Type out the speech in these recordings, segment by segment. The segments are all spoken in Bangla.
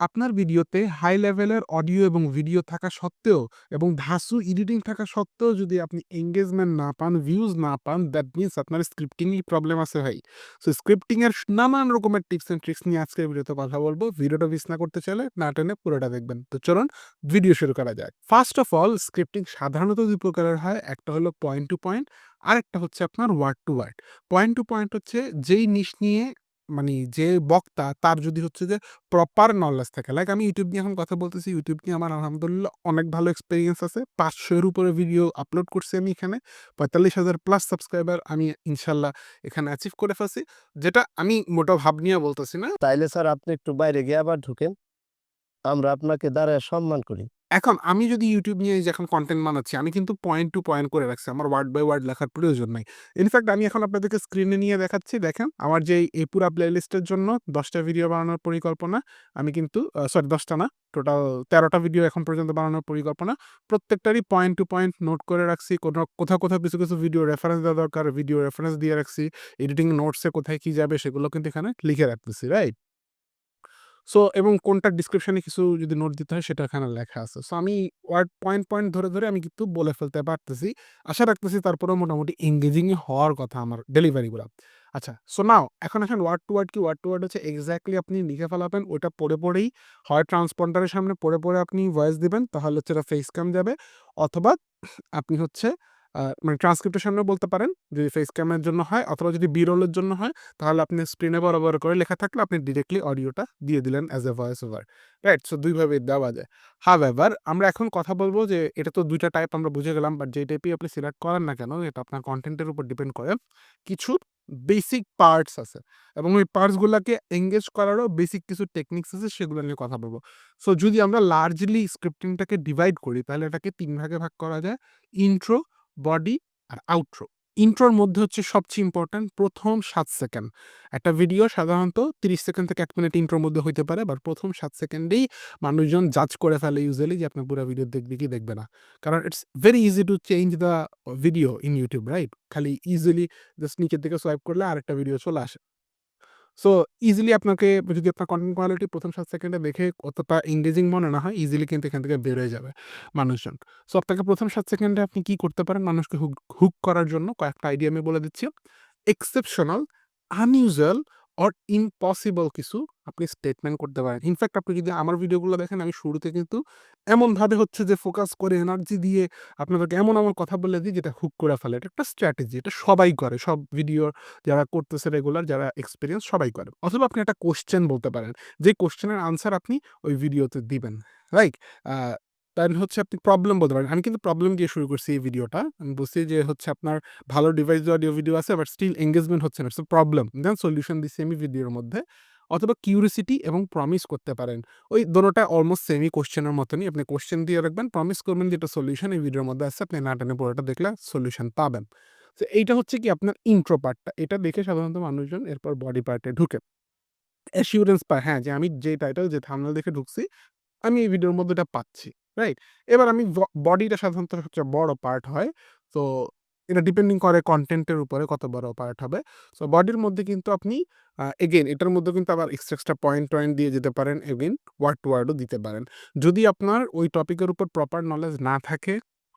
আপনার ভিডিওতে হাই লেভেলের অডিও এবং ভিডিও থাকা সত্ত্বেও এবং ধাসু এডিটিং থাকা সত্ত্বেও যদি আপনি এঙ্গেজমেন্ট না পান, ভিউজ না পান, দ্যাট মিনস আপনার স্ক্রিপ্টিংই প্রবলেম আছে ভাই। সো স্ক্রিপ্টিংয়ের নানান রকমের টিপস অ্যান্ড ট্রিক্স নিয়ে আজকের ভিডিওতে কথা বলব ভিডিওটা মিস না করতে চাইলে না টেনে পুরোটা দেখবেন। তো চলুন ভিডিও শুরু করা যাক। ফার্স্ট অফ অল স্ক্রিপ্টিং সাধারণত ২ প্রকারের হয়। একটা হলো পয়েন্ট টু পয়েন্ট, আরেকটা হচ্ছে আপনার word to word. Point to point হচ্ছে যেই নিশ নিয়ে মানি যে বক্তা তার যদি হচ্ছে যে প্রপার নলেজ থাকে। লাইক আমি ইউটিউব নিয়ে এখন কথা বলতেছি। ইউটিউব নিয়ে আমার আলহামদুলিল্লাহ অনেক ভালো এক্সপিরিয়েন্স আছে। ৫০০ এর উপরে ভিডিও আপলোড করছি আমি এখানে। ৪৫,০০০ প্লাস সাবস্ক্রাইবার আমি ইনশাল্লাহ এখানে অ্যাচিভ করে ফেলছি। যেটা আমি মোটা ভাব নিয়ে বলতেছি না। তাইলে স্যার আপনি একটু বাইরে গিয়ে আবার ঢুকেন। আমরা আপনাকে দাঁড়ায় সম্মান করি। এখন আমি যদি YouTube নিয়ে এই যে এখন কনটেন্ট বানাচ্ছি, আমি কিন্তু পয়েন্ট টু পয়েন্ট করে রাখছি। আমার ওয়ার্ড বাই ওয়ার্ড লেখার প্রয়োজন নাই। ইনফ্যাক্ট আমি এখন আপনাদেরকে স্ক্রিনে নিয়ে দেখাচ্ছি। দেখেন আমার যে এই পুরা প্লেলিস্টের জন্য ১০ টা ভিডিও বানানোর পরিকল্পনা। আমি কিন্তু সরি ১০ টা না, টোটাল ১৩ টা ভিডিও এখন পর্যন্ত বানানোর পরিকল্পনা। প্রত্যেকটারই পয়েন্ট টু পয়েন্ট নোট করে রাখছি। কোনো কোথাও, কোথাও কিছু, কিছু ভিডিও রেফারেন্স দেওয়া দরকার, ভিডিও রেফারেন্স দিয়ে রাখছি। এডিটিং নোটসে কোথায় কী যাবে সেগুলো কিন্তু এখানে লিখে রাখতেছি, রাইট? সো এবং কোনটার ডেসক্রিপশনে কিছু যদি নোট দিতে হয় সেটা এখানে লেখা আছে। সো আমি ওয়ার্ড পয়েন্ট, পয়েন্ট ধরে, ধরে আমি কিন্তু বলে ফেলতে পারতেছি। আশা রাখতেছি তারপরেও মোটামুটি এনগেজিং ই হওয়ার কথা আমার ডেলিভারিগুলো আচ্ছা, সো নাও এখন এখন ওয়ার্ড টু ওয়ার্ড কি? ওয়ার্ড টু ওয়ার্ড হচ্ছে এক্সাক্টলি আপনি লিখে ফেলাবেন। ওইটা পড়ে, পড়েই হয় ট্রান্সপন্ডারের সামনে পড়ে, পড়ে আপনি ভয়েস দিবেন। তাহলে হচ্ছে এটা ফেস ক্যাম যাবে। অথবা আপনি হচ্ছে মানে ট্রান্সক্রিপ্টের বলতে পারেন যদি ফেস ক্যামের জন্য হয় অথবা যদি বি-রোল জন্য হয় তাহলে আপনি স্ক্রিনে বড় করে লেখা থাকলে আপনি ডিরেক্টলি অডিওটা দিয়ে দিলেন as a voice over. Right? So দুইভাবে দেওয়া যায়। হাউএভার আমরা এখন কথা বলব যে এটা তো দুইটা টাইপ আমরা বুঝে গেলাম। বাট যে টাইপই আপনি সিলেক্ট করেন না কেন এটা আপনার কন্টেন্টের উপর ডিপেন্ড করে। কিছু বেসিক পার্টস আছে এবং ওই পার্টসগুলোকে এঙ্গেজ করারও বেসিক কিছু টেকনিক্স আছে সেগুলো নিয়ে কথা বলব সো যদি আমরা লার্জলি স্ক্রিপ্টিংটাকে ডিভাইড করি তাহলে এটাকে তিন ভাগে ভাগ করা যায়। ইন্ট্রো, বডি আর আউট্রো। ইন্ট্রোর মধ্যে হচ্ছে সবচেয়ে ইম্পর্ট্যান্ট প্রথম সাত সেকেন্ড। একটা ভিডিও সাধারণত ৩০ সেকেন্ড থেকে এক মিনিট ইন্ট্রোর মধ্যে হইতে পারে। বাট ১ম ৭ সেকেন্ডেই মানুষজন জাজ করে ফেলে ইউজুয়ালি যে আপনার পুরো ভিডিও দেখবে কি দেখবে না। কারণ it's very easy to change the video in YouTube right? খালি ইজিলি জাস্ট নিচের দিকে সোয়াইপ করলে আরেকটা ভিডিও চলে আসে। সো ইজিলি আপনাকে যদি আপনার কন্টেন্ট কোয়ালিটি ১ম ৭ সেকেন্ডে দেখে অতটা ইংরেজিং মনে না হয়, ইজিলি কিন্তু এখান থেকে বেরোয় যাবে মানুষজন। সো আপনাকে ১ম ৭ সেকেন্ডে আপনি কি করতে পারেন মানুষকে হুক হুক করার জন্য কয়েকটা আইডিয়া আমি বলে দিচ্ছি। এক্সেপশনাল, আনইউজুয়াল অর ইম্পসিবল কিছু আপনি স্টেটমেন্ট করতে পারেন। ইনফ্যাক্ট আপনি যদি আমার ভিডিওগুলো দেখেন আমি শুরুতে কিন্তু এমনভাবে হচ্ছে যে ফোকাস করে এনার্জি দিয়ে আপনাদেরকে এমন, এমন কথা বলে দিই যেটা হুক করে ফেলে। এটা একটা স্ট্র্যাটেজি। এটা সবাই করে। সব ভিডিও যারা করতেছে রেগুলার যারা এক্সপিরিয়েন্স সবাই করে। অথবা আপনি একটা কোশ্চেন বলতে পারেন। যে কোয়েশ্চেনের আনসার আপনি ওই ভিডিওতে দিবেন। রাইট? দেন হচ্ছে আপনি প্রবলেম বলতে পারেন। আমি কিন্তু প্রবলেম দিয়ে শুরু করছি এই ভিডিওটা। আমি বলছি যে হচ্ছে আপনার ভালো ডিভাইস অডিও ভিডিও আছে বাট স্টিল এঙ্গেজমেন্ট হচ্ছে না। প্রবলেম। দেন সলিউশন দিছি আমি ভিডিওর মধ্যে। অথবা কিউরিওসিটি এবং প্রমিস করতে পারেন। ওই দোনোটা অলমোস্ট সেমি কোশ্চেনের মতনই। আপনি কোয়েশ্চেন দিয়ে রাখবেন, প্রমিস করবেন যে এটা সলিউশন এই ভিডিওর মধ্যে আছে। আপনি না টেনে পুরোটা দেখলে সলিউশন পাবেন। তো এইটা হচ্ছে কি আপনার ইন্ট্রো পার্টটা। এটা দেখে সাধারণত মানুষজন এরপর বডি পার্টে ঢুকে। অ্যাসিউরেন্স পায় হ্যাঁ, যে আমি যে টাইটেল যে থাম্বনেল দেখে ঢুকছি, আমি এই ভিডিওর মধ্যে এটা পাচ্ছি। রাইট? এবার আমি বডিটা সাধারণত সবচেয়ে বড় পার্ট হয়। তো এটা ডিপেন্ডিং করে কন্টেন্টের উপরে কত বড় পার্ট হবে। সো বডির মধ্যে কিন্তু আপনি এগেন এটার মধ্যে কিন্তু আবার এক্সট্রা, এক্সট্রা পয়েন্ট টয়েন্ট দিয়ে যেতে পারেন। এগেন ওয়ার্ড টু ওয়ার্ডও দিতে পারেন। যদি আপনার ওই টপিকের উপর প্রপার নলেজ না থাকে,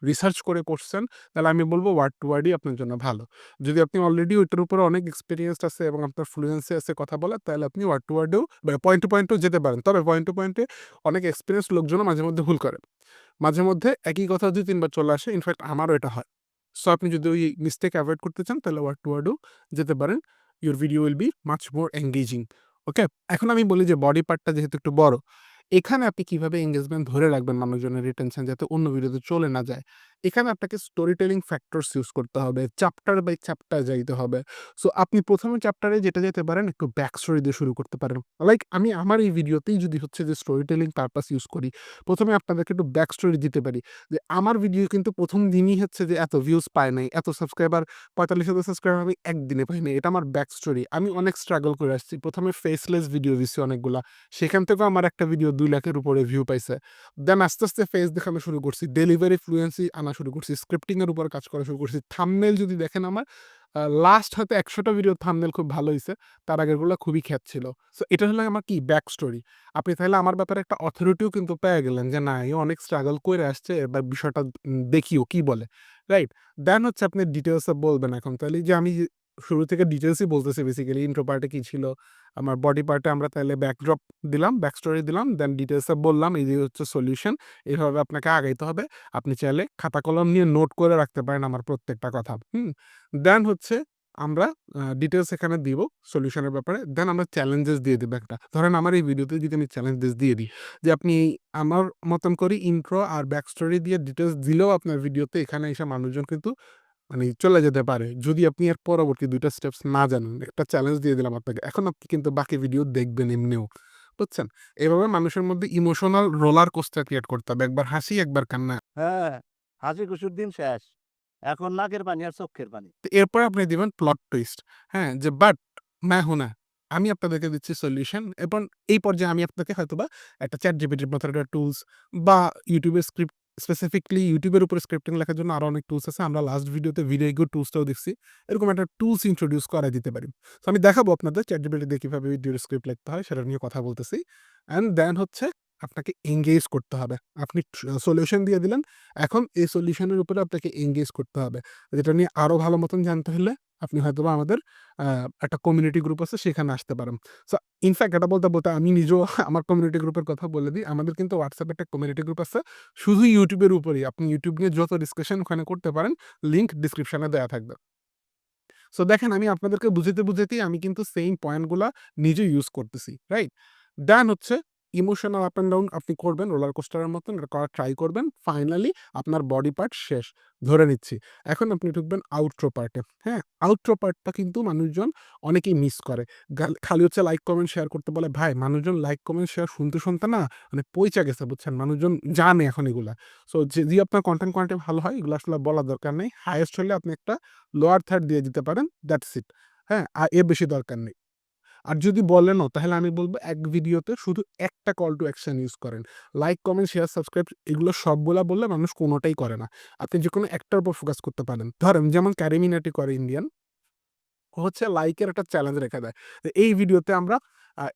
রিসার্চ করে করছেন, তাহলে আমি বলব ওয়ার্ড টু ওয়ার্ডই আপনার জন্য ভালো। যদি আপনি অলরেডি ওইটার উপরে অনেক এক্সপিরিয়েন্স আছে এবং আপনার ফ্লুয়েন্সি আছে কথা বলার, তাহলে আপনি ওয়ার্ড টু ওয়ার্ডেও পয়েন্ট টু পয়েন্টেও যেতে পারেন। তবে পয়েন্ট টু পয়েন্টে অনেক এক্সপিরিয়েন্স লোকজনও মাঝে মধ্যে ভুল করে। মাঝে মধ্যে একই কথা দুই তিনবার চলে আসে। ইনফ্যাক্ট আমারও এটা হয়। সো আপনি যদি ওই মিস্টেক অ্যাভয়েড করতে চান তাহলে ওয়ার্ড টু ওয়ার্ডও যেতে পারেন। Your video will be much more engaging okay? এখন আমি বলি যে বডি পার্টটা যেহেতু একটু বড়, এখানে আপনি কীভাবে এঙ্গেজমেন্ট ধরে রাখবেন মানুষজনের রিটেনশন যাতে অন্য ভিডিওতে চলে না যায়। এখানে আপনাকে স্টোরি টেলিং ফ্যাক্টরস ইউজ করতে হবে। চ্যাপ্টার বাই চ্যাপ্টার যাইতে হবে। সো আপনি প্রথমে চ্যাপ্টারে যেটা যেতে পারেন একটু ব্যাক স্টোরি দিয়ে শুরু করতে পারেন। লাইক আমি আমার এই ভিডিওতেই যদি হচ্ছে যে স্টোরি টেলিং পারপাস ইউজ করি, ১ম এ আপনাদেরকে একটু ব্যাক স্টোরি দিতে পারি। যে আমার ভিডিও কিন্তু প্রথম দিনই হচ্ছে যে এত ভিউজ পায় নাই। এত সাবস্ক্রাইবার ৪৫,০০০ সাবস্ক্রাইবার আমি একদিনে পাই নাই। এটা আমার ব্যাক স্টোরি। আমি অনেক স্ট্রাগল করে আসছি। প্রথমে ফেসলেস ভিডিও দিছি অনেকগুলা। সেখান থেকেও আমার একটা ভিডিও ২ লাখের উপরে ভিউ পাইছে। দেন আস্তে, আস্তে ফেস দেখানো শুরু করছি। ডেলিভারি ফ্লুয়েন্সি আনা শুরু করছি, স্ক্রিপ্টিং এর উপর কাজ করা শুরু করছি। থাম্বনেইল যদি দেখেন আমার লাস্ট হয়তো একশোটা ভিডিও থামনেল খুব ভালো হয়েছে তার আগেরগুলা খুবই খ্যাত ছিল। সো এটা হলো আমার কি ব্যাক স্টোরি। আপনি তাহলে আমার ব্যাপারে একটা অথরিটিও কিন্তু পেয়ে গেলেন যে না, এ অনেক স্ট্রাগল করে আসছে এবার বিষয়টা উম দেখি ও কি বলে। রাইট? দেন হচ্ছে আপনি ডিটেইলস এ বলবেন এখন। তাহলে যে আমি শুরু থেকে ডিটেলসই বলতেছি বেসিক্যালি ইন্ট্রো পার্টে কি ছিল, আমার বডি পার্টে আমরা তাহলে ব্যাকড্রপ দিলাম, ব্যাক স্টোরি দিলাম, দেন ডিটেলসে বললাম এই যে হচ্ছে সলিউশন। এভাবে আপনাকে আগাইতে হবে। আপনি চাইলে খাতা কলম নিয়ে নোট করে রাখতে পারেন আমার প্রত্যেকটা কথা। হুম? দেন হচ্ছে আমরা ডিটেলস এখানে দিব সলিউশনের ব্যাপারে। দেন আমরা চ্যালেঞ্জেস দিয়ে দিব একটা। ধরেন আমার এই ভিডিওতে যদি আমি চ্যালেঞ্জেস দিয়ে দিই যে আপনি আমার মতন করে ইন্ট্রো আর ব্যাক স্টোরি দিয়ে ডিটেলস দিলেও আপনার ভিডিওতে এখানে এসে মানুষজন কিন্তু মানে চলে যেতে পারে। যদি আপনি আর পরবর্তী দুইটা স্টেপস না জানেন একটা চ্যালেঞ্জ দিয়ে দিলাম আপনাকে। এখন আপনি কিন্তু বাকি ভিডিও দেখবেন এমনিও বুঝছেন? এভাবে মানুষের মধ্যে ইমোশনাল রোলার কোস্টার ক্রিয়েট করতে হবে। একবার হাসি একবার কান্না। হ্যাঁ হাসি খুশির দিন শেষ। এখন নাকের পানি আর চক্ষের পানি। এরপর আপনি দিবেন প্লট টুইস্ট হ্যাঁ? যে বাট ম্যাহুনা আমি আপনাদেরকে দিচ্ছি সলিউশন এবং এই পর্যায়ে আমি আপনাকে হয়তো বা একটা চ্যাট জিপিটির মতো একটা টুলস বা ইউটিউবের স্ক্রিপ্ট স্পেসিফিকলি ইউটিউবের উপরে স্ক্রিপ্টিং লেখার জন্য আরও অনেক টুলস আছে। আমরা লাস্ট ভিডিওতে ভিডিও টুলসটাও দেখছি। এরকম একটা টুলস ইন্ট্রোডিউস করাই দিতে পারি। তো আমি দেখাবো আপনাদের ChatGPT দিয়ে কীভাবে ভিডিওর স্ক্রিপ্ট লিখতে হয়, সেটা নিয়ে কথা বলতেছি। অ্যান্ড দেন হচ্ছে আপনাকে এনগেজ করতে হবে। আপনি সলিউশন দিয়ে দিলেন। এখন এই সলিউশনের উপরে আপনাকে এনগেজ করতে হবে। যেটা নিয়ে আরও ভালো মতন জানতে হলে আপনি হয়তোবা আমাদের একটা কমিউনিটি গ্রুপ আছে সেখানে আসতে পারেন। সো ইনফেক্ট এটা বলতে, বলতে আমি নিজেও আমার কমিউনিটি গ্রুপের কথা বলে দিই। আমাদের কিন্তু হোয়াটসঅ্যাপে একটা কমিউনিটি গ্রুপ আছে। শুধু ইউটিউবের উপরেই। আপনি ইউটিউব নিয়ে যত ডিসকাশন ওখানে করতে পারেন। লিঙ্ক ডেসক্রিপশনে দেয়া থাকবে। সো দেখেন আমি আপনাদেরকে বুঝাইতে, বুঝাইতেই আমি কিন্তু সেইম পয়েন্টগুলো নিজে ইউজ করতেছি। রাইট? দেন হচ্ছে ইমোশনাল আপ অ্যান্ড ডাউন আপনি করবেন রোলার কোস্টারের মতন এটা করার ট্রাই করবেন। ফাইনালি আপনার বডি পার্ট শেষ। ধরে নিচ্ছি। এখন আপনি ঢুকবেন আউটরো পার্টে। হ্যাঁ? আউটরো পার্টটা কিন্তু মানুষজন অনেকেই মিস করে। খালি হচ্ছে লাইক, কমেন্ট, শেয়ার করতে বলে। ভাই মানুষজন লাইক, কমেন্ট, শেয়ার শুনতে, শুনতে না মানে পইচা গেছে বুঝছেন? মানুষজন জানে এখন এগুলা। সো যদি আপনার কনটেন্ট কোয়ালিটি ভালো হয় এগুলো আসলে বলার দরকার নেই। হাইয়েস্ট হলে আপনি একটা লোয়ার থার্ড দিয়ে দিতে পারেন। That's it. হ্যাঁ? আর এর বেশি দরকার নেই। আর যদি বলেনও তাহলে আমি বলব এক ভিডিওতে শুধু একটা কল টু অ্যাকশন ইউজ করেন। লাইক, কমেন্ট, শেয়ার, সাবস্ক্রাইব এগুলো সবগুলা বললে মানুষ কোনোটাই করে না। আপনি যে কোনো একটার উপর ফোকাস করতে পারেন। ধরেন যেমন ক্যারিমিনাটি করে ইন্ডিয়ান। হচ্ছে লাইকের একটা চ্যালেঞ্জ রেখে দেয়। এই ভিডিওতে আমরা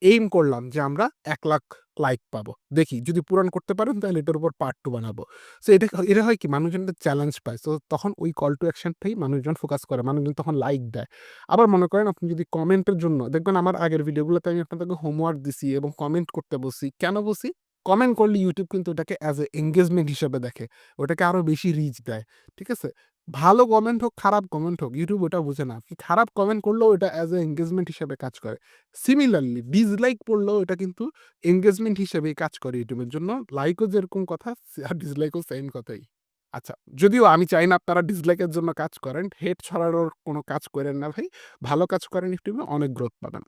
এইম করলাম যে আমরা ১,০০,০০০ লাইক পাবো। দেখি যদি পূরণ করতে পারেন তাহলে এটার উপর পার্ট টু বানাবো। সো এটা এটা হয় কি মানুষজন চ্যালেঞ্জ পায়। সো তখন ওই কল টু অ্যাকশন টাই মানুষজন ফোকাস করে। মানুষজন তখন লাইক দেয়। আবার মনে করেন আপনি যদি কমেন্টের জন্য দেখবেন আমার আগের ভিডিওগুলোতে আমি আপনাদেরকে হোমওয়ার্ক দিছি এবং কমেন্ট করতে বলছি। কেন বলছি? কমেন্ট করলে ইউটিউব কিন্তু ওটাকে অ্যাজ এ এঙ্গেজমেন্ট হিসেবে দেখে। ওটাকে আরও বেশি রিচ দেয়। ঠিক আছে? ভালো কমেন্ট হোক, খারাপ কমেন্ট হোক ইউটিউব ওটা বুঝে না। আপনি খারাপ কমেন্ট করলেও এটা অ্যাজ এ এনগেজমেন্ট হিসেবে কাজ করে। সিমিলারলি ডিসলাইক পড়লেও এটা কিন্তু এনগেজমেন্ট হিসেবেই কাজ করে ইউটিউবের জন্য। লাইকও যেরকম কথা আর ডিসলাইকও সেম কথাই। আচ্ছা, যদিও আমি চাই না আপনারা ডিসলাইকের জন্য কাজ করেন। হেড ছড়ানোর কোনো কাজ করেন না ভাই। ভালো কাজ করেন এ অনেক গ্রোথ পাবেন।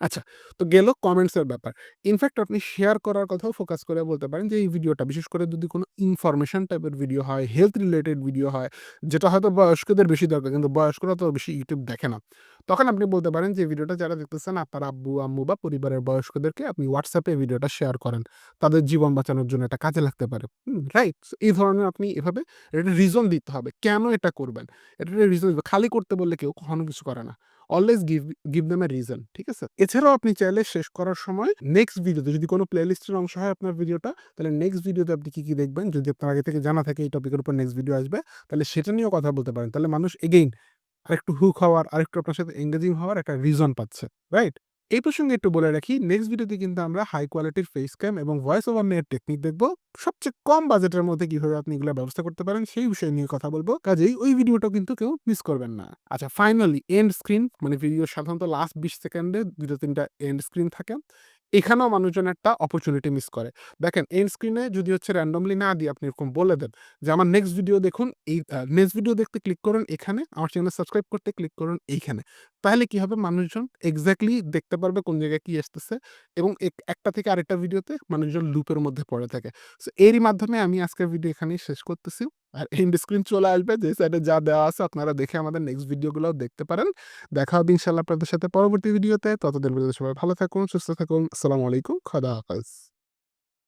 আচ্ছা, তো গেল কমেন্টস এর ব্যাপার। ইনফ্যাক্ট আপনি শেয়ার করার কথাও ফোকাস করে বলতে পারেন যে এই ভিডিওটা বিশেষ করে যদি কোনো ইনফরমেশন টাইপের ভিডিও হয়, হেলথ রিলেটেড ভিডিও হয়, যেটা হয়তো বয়স্কদের বেশি দরকার কিন্তু বয়স্করা তো বেশি ইউটিউব দেখে না। তখন আপনি বলতে পারেন যে ভিডিওটা যারা দেখতেছেন আপনার আব্বু-আম্মু বা পরিবারের বয়স্কদেরকে আপনি হোয়াটসঅ্যাপে ভিডিওটা শেয়ার করেন। তাদের জীবন বাঁচানোর জন্য এটা কাজে লাগতে পারে। রাইট? এই ধরনের আপনি এভাবে এটা রিজন দিতে হবে। কেন এটা করবেন? এটা রিজন খালি করতে বললে কেউ কখনো কিছু করে না। Always give give them a reason. ঠিক আছে? এছাড়াও আপনি চাইলে শেষ করার সময় নেক্সট ভিডিওতে যদি কোনো প্লেলিস্টের অংশ হয় আপনার ভিডিওটা তাহলে নেক্সট ভিডিওতে আপনি কী কী দেখবেন যদি আপনার আগে থেকে জানা থাকে এই টপিকের উপর নেক্সট ভিডিও আসবে তাহলে সেটা নিয়েও কথা বলতে পারেন। তাহলে মানুষ এগেইন আরেকটু হুক হওয়ার, আরেকটু আপনার সাথে এঙ্গেজিং হওয়ার একটা রিজন পাচ্ছে। রাইট? এই প্রসঙ্গে একটু বলে রাখি নেক্সট ভিডিওতে কিন্তু আমরা হাই কোয়ালিটির ফেস ক্যাম এবং ভয়েস ওভার নেওয়ার টেকনিক দেখব। সবচেয়ে কম বাজেটের মধ্যে কীভাবে আপনি এগুলো ব্যবস্থা করতে পারেন সেই বিষয় নিয়ে কথা বলব কাজেই ওই ভিডিওটা কিন্তু কেউ মিস করবেন না। আচ্ছা ফাইনালি এন্ড স্ক্রিন মানে ভিডিও সাধারণত লাস্ট ২০ সেকেন্ডে দুটো তিনটা এন্ড স্ক্রিন থাকে। এখানেও মানুষজন একটা অপরচুনিটি মিস করে। দেখেন এন্ড স্ক্রিনে যদি হচ্ছে র্যান্ডমলি না দিয়ে আপনি এরকম বলে দেন যে আমার নেক্সট ভিডিও দেখুন এই নেক্সট ভিডিও দেখতে ক্লিক করুন এখানে, আমার চ্যানেল সাবস্ক্রাইব করতে ক্লিক করুন এইখানে। তাহলে কি হবে মানুষজন এক্স্যাক্টলি দেখতে পারবে কোন জায়গায় কি আসতেছে এবং এক একটা থেকে আরেকটা ভিডিওতে মানুষজন লুপের মধ্যে পড়ে থাকে। সো এরই মাধ্যমে আমি আজকের ভিডিও এখানেই শেষ করতেছি। আর এন্ড স্ক্রিন চলে আসবে যে সাইডে যা দেওয়া আছে আপনারা দেখে আমাদের নেক্সট ভিডিওগুলোও দেখতে পারেন। দেখা হবে ইনশাল্লাহ আপনাদের সাথে পরবর্তী ভিডিওতে। ততদিন পর্যন্ত সবাই ভালো থাকুন, সুস্থ থাকুন। আসসালামু আলাইকুম। খোদা হাফেজ।